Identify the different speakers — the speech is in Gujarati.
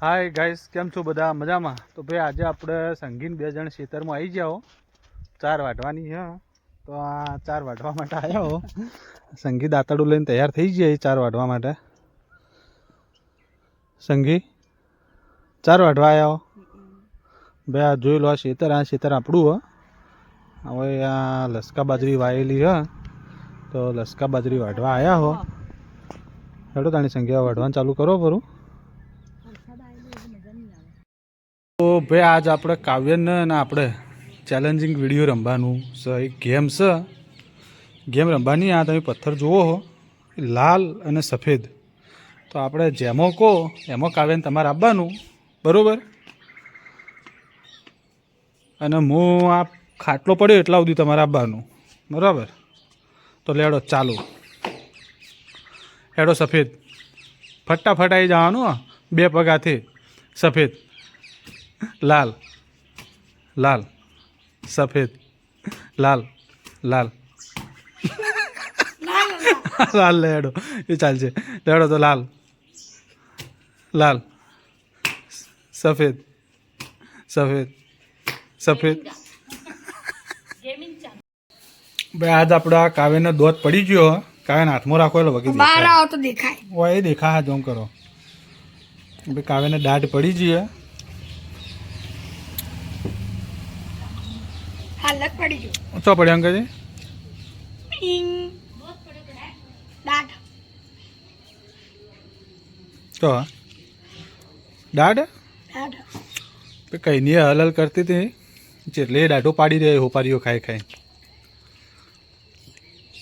Speaker 1: હાય ગાઈસ કેમ છો બધા? મજામાં? તો ભાઈ આજે આપણે સંગીન બે જણ ખેતરમાં આવી જાઓ ચાર વાટવાની છે તો આ ચાર વાટવા માટે આવ્યા સંગી દાંતડું લઈને તૈયાર થઈ જાય ચાર વાટવા માટે. સંગી, ચાર વાટવા આવ્યા ભાઈ આ જોઈ લો આ ખેતર આ ખેતર આપણું હો. હવે આ લસકા બાજરી વાયેલી હ. તો લસકા બાજરી વાટવા આવ્યા હો. હેડો તાણી સંખ્યા વાટવાનું ચાલુ કરો પરું તો ભાઈ, આજ આપણે કાવ્યને અને આપણે ચેલેન્જિંગ વીડિયો રમવાનું છે એક ગેમ છે ગેમ રમવાની, આ તમે પથ્થર જુઓ હો લાલ અને સફેદ. તો આપણે જેમો કહો, એમાં કાવ્યને તમારે આપવાનું. બરાબર? અને હું આ ખાટલો પડ્યો એટલા સુધી તમારે આપવાનું. બરાબર? તો લેડો, ચાલો. હેડો, સફેદ. ફટાફટ આવી જવાનું બે પગાથી સફેદ. લાલ. લાલ. સફેદ. લાલ. લાલ. લાલ લેડો. એ ચાલશે. લેડો તો લાલ. લાલ. સફેદ. સફેદ. સફેદ. ભાઈ આજ આપણા કાવ્યનો દોધ પડી ગયો. કાવ્યને હાથમાં રાખો એટલે વગી
Speaker 2: બહાર
Speaker 1: દેખાય.
Speaker 2: આવો તો દેખાય.
Speaker 1: ઓ એ દેખા હા જોમ કરો. ભાઈ કાવ્યને દાઢ પડી જઈએ
Speaker 2: હાલત પડી ગયો.
Speaker 1: ચો પડ્યો અંકલજી?
Speaker 2: પિંગ.
Speaker 1: તો દાઢ?
Speaker 2: દાટ
Speaker 1: કઈ નહીં હલ હલ કરતી હતી. જેટલે દાઢો પાડી રહે હોપારીઓ ખાઈ ખાઈ.